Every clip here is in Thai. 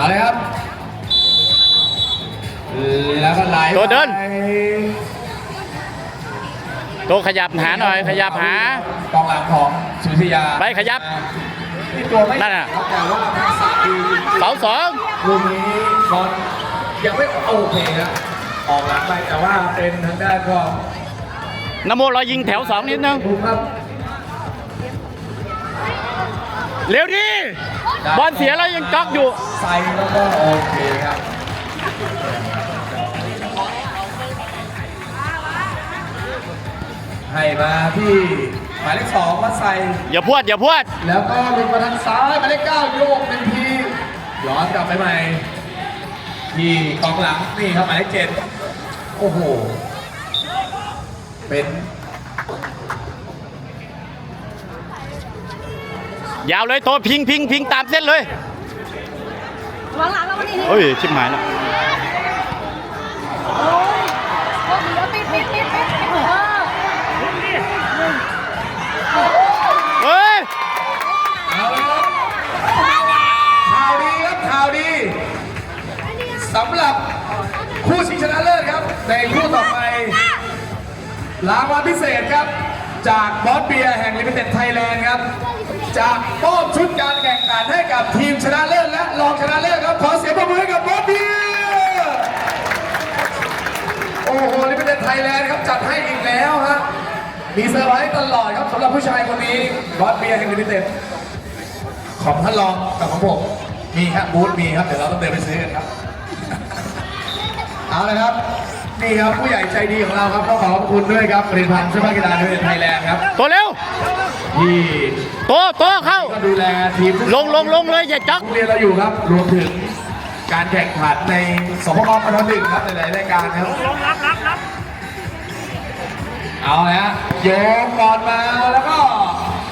เอาเลยครับแล้วก็ไหลตัวเดิน ไปโตขยับหาหน่อย ขยับหา กองหลังของสุริยาไปขยับนี่ตัวไม่นั่นน่ะแต่ว่าทักษะดีเสาสองลูกนี้บอลยังไม่โอเคนะออกหลังไปแต่ว่าเป็นทางด้านของนโมรอยิงแถวสองนิดนึงภูมิครับเร็วดิบอลเสียแล้วยังจ็อกอยู่ ใส่แล้วก็โอเคครับให้มาที่หมายเลขสองมาใส่ อย่าพวด อย่าพวด แล้วก็ลงมาทางซ้ายหมายเลขเก้าโยกเป็นทีย้อนกลับไปใหม่ ที่กองหลังนี่ครับหมายเลขเจ็ดโอ้โห เป็น ยาวเลยโตพิงพิงพิงตามเส้นเลย วางหลังเราวันนี้เฮ้ยชิบหายแล้วโอ้ยโอ้ยเดี๋ยวปิดปิดปิดปิดเออเฮ้ยเอาละครับข่าวดีครับข่าวดีสำหรับคู่ชิงชนะเลิศครับ ในคู่ต่อไปรางวัลพิเศษครับ จากบอสเบียร์แห่งลิมิเต็ดไทยแลนด์ครับ จะมอบชุดการแข่งขันให้กับทีมชนะเลิศและรองชนะเลิศครับขอเสียงปรบมือให้กับบอสเบียร์โอ้โหลิมิเต็ดไทยแลนด์ครับจัดให้อีกแล้วฮะมีเซอร์ไพรส์ตลอดครับสำหรับผู้ชายคนนี้บอสเบียร์แห่งลิมิเต็ดของท่านรองกับของผมมีครับบูธมีครับเดี๋ยวเราต้องเดินไปซื้อกันครับเอาละครับนี่ครับผู้ใหญ่ใจดีของเราครับก็ขอขอบคุณด้วยครับผลิตภัณฑ์เสื้อผ้ากีฬาในไทยแลนด์ครับโตเร็ว ที่โตโตเข้า ก็ดูแลทีมลงลงลงเลยอย่าจ็อก โรงเรียนเราอยู่ครับรวมถึงการแข่งขันในสพกปทหนึ่งครับในหลายรายการครับลงรับรับรับเอาละฮะโยงบอลมาแล้วก็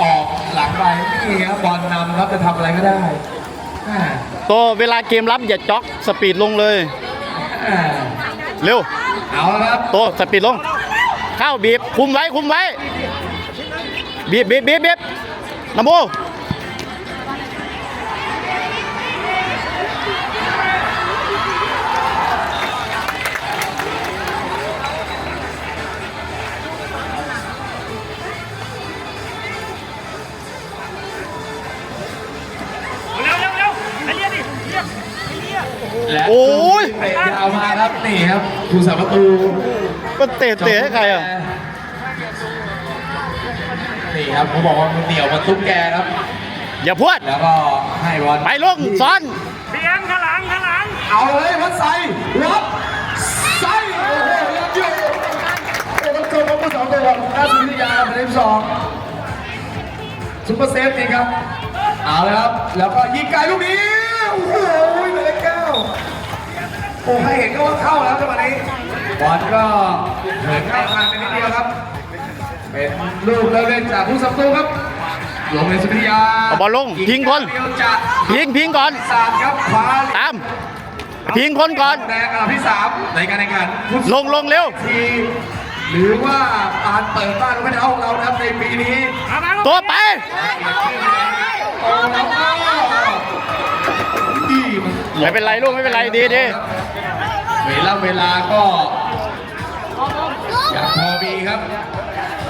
ออกหลังไปนี่ครับบอลนำครับจะทำอะไรก็ได้แม่โตเวลาเกมรับอย่าจ็อกสปีดลงเลย แม่เร็ว เอาละครับ โตสปีดลง เข้าบีบคุมไว้คุมไว้ บีบบีบบีบบีบนโมและโอ้ย เตะยาวมาครับนี่ครับผู้สาประตู ก็เตะเตะให้ใครอะ นี่ครับผมบอกว่ามันเหนียวมันตุ๊กแกครับ อย่าพวดแล้วก็ให้บอลไปลงซ้อนเพียงข้างหลังข้างหลังเอาเลยวัดใส่วัดใส่โอ้โหยัดอยู่โอ้โหเกิดมาเมื่อสองตัวน่าสุริยาเป็นเลขสองซุปเปอร์เซฟจริงครับเอาเลยครับ แล้วก็ยิงไกลลูกนี้โอ้โหเป็นเลขเก้าโอ้ให้เห็นก็ว่าเข้าแล้วจังหวะนี้บอลก็เหินเข้าทางไปนิดเดียวครับ เป็นลูกเริ่มเล่นจากผู้สับตูครับลงในสุริยาเอาบอลลงทิ้งคนเดียวจะพิงพิงก่อนสามครับขวาตามพิงคนก่อนแดงอันดับที่สามในการแข่งขันฟุตลงลงเร็วทีหรือว่าการเปิดบ้านไม่เท่าเรานะครับในปีนี้ตัวไปโอ้โหดีมันไม่เป็นไรลูกไม่เป็นไรดีดีเวลาเวลาก็อย่างพอมีครับ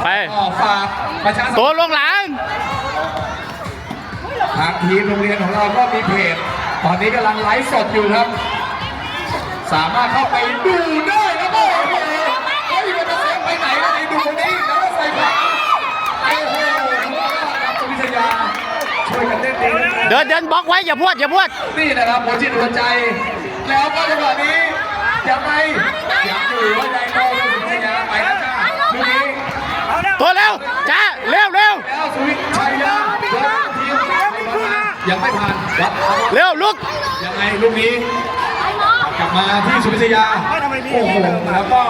ไป ก็ฝากประชาสัมตัพัวนธ์ลงหลัง ทางทีมโรงเรียนของเราก็มีเพจ ตอนนี้กำลังไลฟ์สดอยู่ครับ สามารถเข้าไปดูได้แล้วก็โอ้โหเฮ้ยมันจะเสียงไปไหนแล้วไปดูคนนี้แล้วก็ใส่ขวาโอ้โหครับสุวิทยาช่วยกันเล่นดีนะเดินเดินบล็อกไว้อย่าพวดอย่าพวด นี่นะครับหัวจิตหัวใจ แล้วก็จังหวะนี้ยังไงยังอยู่ว่าใจโตสุวิทยาไปแล้วจ้าลูก นี้ตัวเร็วจ้าเร็วเร็วแล้วสุวิชัยยาเดินทีมยังไม่ผ่านวัดเอาเร็วลุกยังไงลูกนี้กลับมาที่สุวิทยาโอ้โหแล้วก็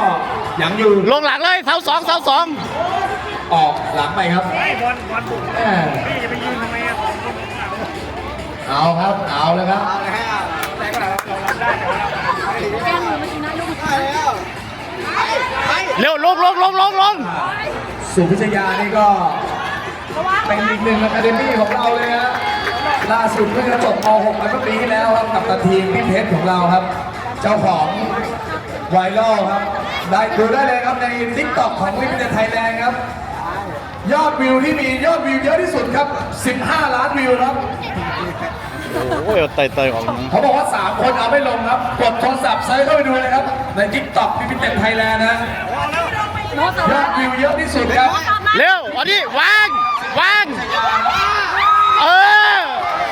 ยังอยู่ลงหลังเลยเสาสองเสาสองออกหลังไปครับไอ้บอลบอลบุกแม่พี่จะไปยืนทำไมอะเอาครับเอาแล้วครับแก้มือเมื่อกี้นะลูก เร็วลงลงลงลงลงสุวิทยานี่ก็เป็นอีกหนึ่งอะคาเดมี่ของเราเลยฮะล่าสุดเพิ่งจะจบม .6 มาเมื่อปีที่แล้วครับกับตันทีมพี่เพชรของเราครับ เจ้าของไวรัลครับ ได้ดูได้เลยครับในทิกตอกของวิทยาไทยแลนด์ครับ ยอดวิวที่มียอดวิวเยอะที่สุดครับ 15 ล้านวิวครับ โอ้ยเตยเตยของเขาบอกว่า 3 คนเอาไม่ลงครับ กดโทรศัพท์เซิร์ชเข้าไปดูเลยครับ ในทิกตอกพิพิธไทยแลนด์นะโน้ตต่อยอดวิวเยอะที่สุดครับเร็วเอาดิวางวางเออ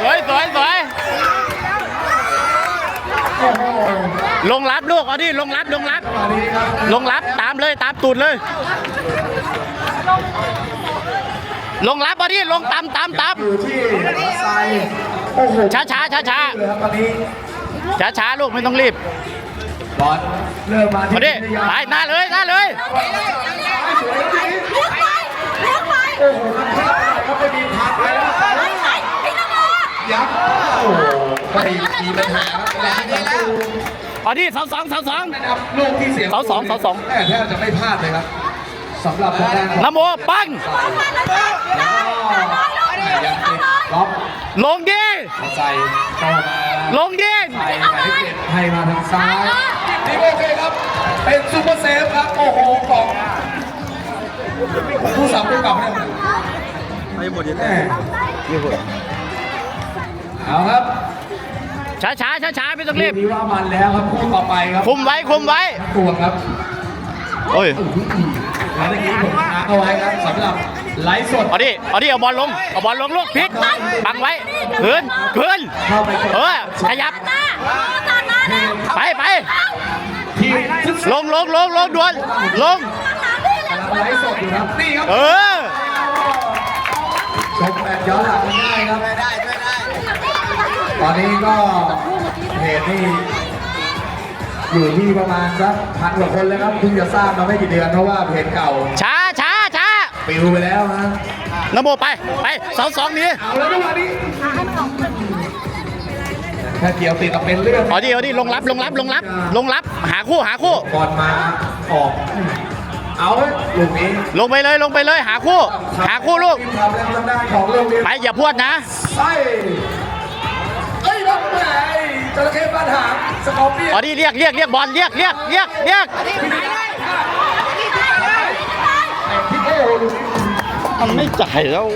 สวยสวยสวยโอ้โหลงรับลูกเอาดิลงรับลงรับมาดีครับลงรับตามเลยตามตูดเลย ลงรับเอาดิลงตามตามตามอยู่ที่วัดไซ โอ้โหช้าช้าช้าช้าเลยครับตอนนี้ช้าช้าลูกไม่ต้องรีบบอลเริ่มมาที่เอาดิวิทยาไปหน้าเลยหน้าเลยสวยครับเลี้ยงไปเลี้ยงไปโอ้โหมันพลาดไปครับไม่มีพักไปแล้วไอ้ไอ้พี่นโมยักษ์โอ้โหไม่มีปัญหาครับแรงทั้งคู่เอาดิสองสองสองสองนะครับลูกที่เสียเสาสองเสาสองแม่แทบจะไม่พลาดเลยครับสำหรับทางด้านของนโมปัง ยังติดล็อกลงดิใส่เข้ามาลงดิใส่หมายเลขเจ็ดให้มาทางซ้ายนี่โอเคครับ เป็นซูเปอร์เซฟครับ โอ้โหของผู้สามผู้กลับเนี่ยไม่หมดยังไงเอาครับช้าช้าช้าช้าไม่ต้องรีบคู่นี้ว่ามันแล้วครับคู่ต่อไปครับคุมไว้คุมไว้ตัวครับโอ้ยแล้วเมื่อกี้ผมค้างเอาไว้ครับสำหรับ ไลฟ์สดเอาดิ เอาดิ เอาบอลลง เอาบอลลงลูกพลิกบังไว้คืนคืนเข้าไปกดเออขยับหน้าตาหน้าเนี่ยไปไปทีมฟุตซลอลงลงลงลงด่วนลงกำลังไลฟ์สดอยู่ครับนี่ครับเออชมแบบย้อนหลังง่ายครับตอนนี้ก็เพจนี่อยู่ที่ประมาณสักพันกว่าคนเลยครับเพิ่งจะสร้างมาไม่กี่เดือนเพราะว่าเพจเก่าช้าช้าช้า ปิวไปแล้วนะนโมไปไปเสาสองนี้เอาแล้วจังหวะนี้ถ้าเกี่ยวติดกับเป็นเรื่องเอาดิเอาดิลงรับลงรับลงรับลงรับหาคู่หาคู่ ก่อนมาออก เอาลูกนี้ลงไปเลยลงไปเลยหาคู่ หาคู่ลูกทำแรงทางด้านของโรงเรียนไปอย่าพวดนะ ไส้เอ้ยรับไปจระเข้บ้านหางสกอร์เปียนเอาดิเรียกเรียกเรียกบอลเรียกเรียกเรียกเรียก พี่โอ้ดูสิ มันไม่จ่ายแล้ว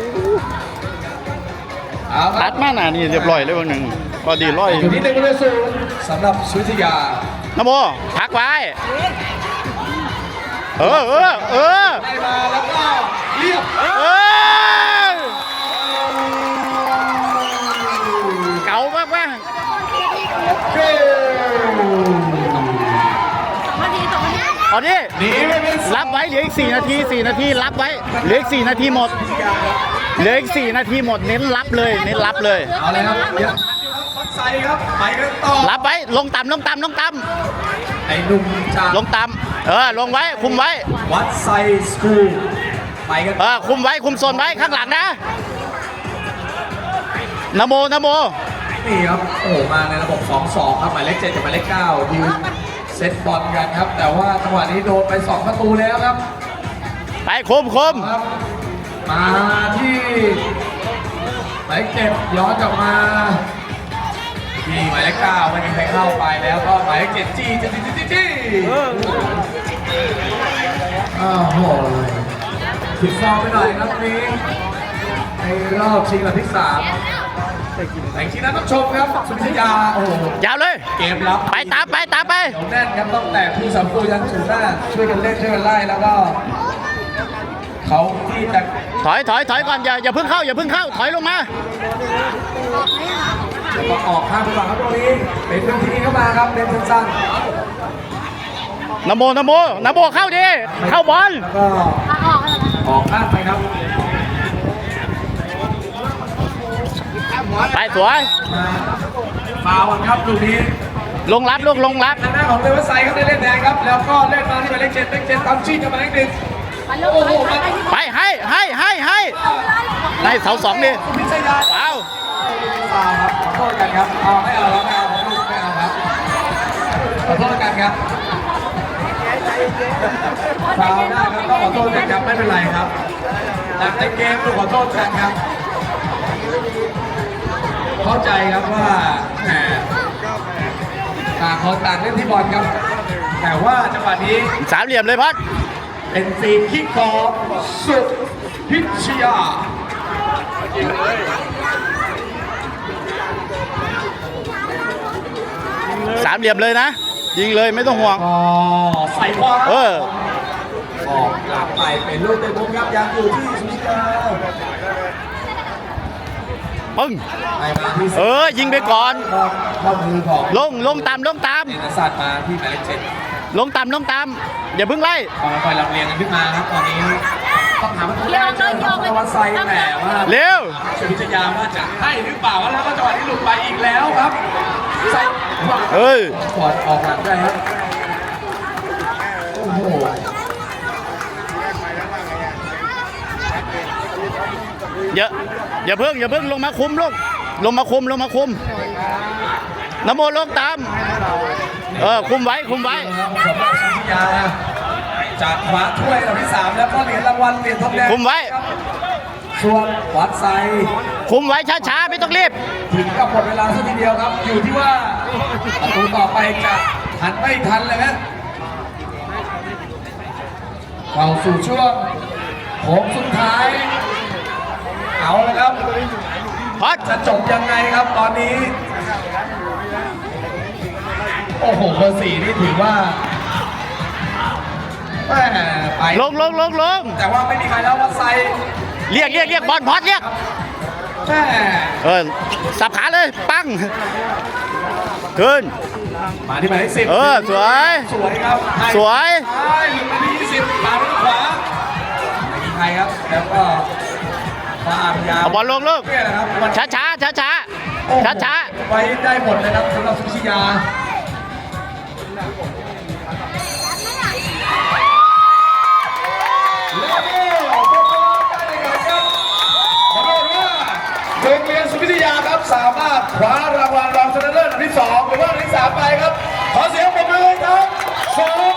เอาคตัรัดบมาหนานี่เรียบร้อยเลยวันหนึ่งพอดีร้อยอยู่ที่หนึ่งเลยศูนย์สำหรับสุวิทยานโมพักไว้ เออเออเออได้มาแล้วก็เรียบเออเก่ามากมาก เก้ มาดีต่อมาดี เอาดิหนีไปเป็นรับไว้เหลืออีก4นาที4นาทีรับไว้เหลืออีก4นาทีหมดเหลืออีก4นาทีหมดเน้นรับเลยเน้นรับเลยเอาเลยครับเดี๋ยวฟักไซครับไปกันต่อรับไว้ลงต่ำลงต่ำลงต่ไอ้หนุ่มจากำลงต่ำเออลงไว้คุมไว้วัดไซสคูลไปกันเออคุมไว้คุมโซนไว้ข้างหลังนะนะโมนะโมนี่ครับโอ้มาในระบบ2-2ครับหมายเลข7กับหมายเลข9ยืน เซตบอลกันครับ แต่ว่าจังหวะนี้โดนไป 2 ประตูแล้วครับ ไปคุมคุมครับมาที่หมายเลขเจ็ดย้อนกลับมาที่หมายเลขเก้าไม่มีใครเข้าไปแล้วก็หมายเลขเจ็ดจี้จี้จี้จี้จี้อ้าวโหผิดฟอร์มไปหน่อยครับนี้ในรอบชิงอันดับที่สาม แต่จริงๆนะต้องชมครับสุพิทยาโอ้โหยาวเลย เกมรับไปตามไปตามไป เหนียวแน่นครับต้องแต่ผู้สามตัวยันสูงหน้าช่วยกันเล่นช่วยกันไล่แล้วก็เขาที่จะถอยถอยถอยก่อนอย่าอย่าเพิ่งเข้าอย่าเพิ่งเข้าถอยลงมาจะออกข้างไปก่อนครับตรงนี้เป็นพื้นที่เข้ามาครับเล่นสั้นนะโมนะโมนะโมเข้าดิ เข้าบอลๆแล้วก็ออกแล้วออกข้างไปครับ ไปสวยมาฟาวล์ครับลูกนี้ลงรับลูกลงรับทางหน้าของเดวิสไซครับได้เล่นแดงครับ แล้วก็เล่นมาที่หมายเลขเจ็ดเลขเจ็ดตามชี้กับหมายเลขหนึ่งไปเร็วไปไปไปไปให้ให้ให้ให้ในเสาสองดิพิชยาว้าวฟาวล์ครับขอโทษกันครับเอาไม่เอาแล้วไม่เอาผมลูกไม่เอาครับขอโทษกันครับฟาวล์ได้ครับต้องขอโทษกันครับไม่เป็นไรครับแต่ในเกมต้องขอโทษกันครับ เข้าใจครับว่าแหมต่างคนต่างเล่นที่บอลครับ แต่ว่าจังหวะนี้สามเหลี่ยมเลยพัดเป็นฟรีคิกของสุพิชยาสามเหลี่ยมเลยนะ ยิงเลยไม่ต้องห่วงก็ใส่ขวาเออออกหลังไปเป็นลูกเตะมุมครับยังอยู่ที่สุพิชยา ปึ้ง ไปมาที่เออยิงไปก่อน ข้อมือของลงลงตามลงตามเอกสัตว์มาที่หมายเลขเจ็ดลงตามลงตาม อย่าเพิ่งไล่ค่อยๆลำเลียงกันขึ้นมาครับตอนนี้ต้องถามว่าตัวแรกเจอกับธวัชไซแต่ว่าเร็วสุพิชยาว่าจะให้หรือเปล่าแล้วก็จังหวะนี้หลุดไปอีกแล้วครับใส่ขวาเอ้ยกอดออกหลังได้ครับโอ้โห อย่าอย่าเพิ่งอย่าเพิ่งลงมาคุมลูกลงมาคุมลงมาคุมน้ำโมลงตาม เออคุมไว้คุมไว้สำหรับสุพิยาจากคว้าถ้วยอันดับที่สามแล้วก็เหรียญรางวัลเหรียญทองแดงคุมไว้ส่วนวัดไซคุมไว้ช้าๆไม่ต้องรีบถึงกับหมดเวลาสักทีเดียวครับ อยู่ที่ว่าประตูต่อไปจะทันไม่ทันเลยนะเข้าสู่ช่วงโค้งสุดท้าย เอาละครับพัดจะจบยังไงครับตอนนี้ โอ้โหเบอร์สี่นี่ถือว่าแม่ไปลงลงลงลงแต่ว่าไม่มีใครแล้ววัดไซเรียกเรียกเรียกบอลพัดเรียกแม่เออสับขาเลย ปัง ขึ้น มาที่หมายเลขสิบเออสวย สวยครับให้สวยใช่หลุดไปที่ยี่สิบปาด้านขวาไม่มีใครครับ แล้วก็ มาพยายามเอาบอลลงลูก เนี่ยนะครับมันช้าช้าช้าช้าโอ้โหช้าช้าไว้ได้หมดเลยครับสำหรับสุชิยาแล้วก็พวกเราได้เลยครับขอโทษว่าโรงเรียนสุพิทยาครับสามารถคว้ารางวัลรองชนะเลิศอันดับที่สองหรือว่าอันดับที่สามไปครับ ขอเสียงปรบมือให้ครับสอง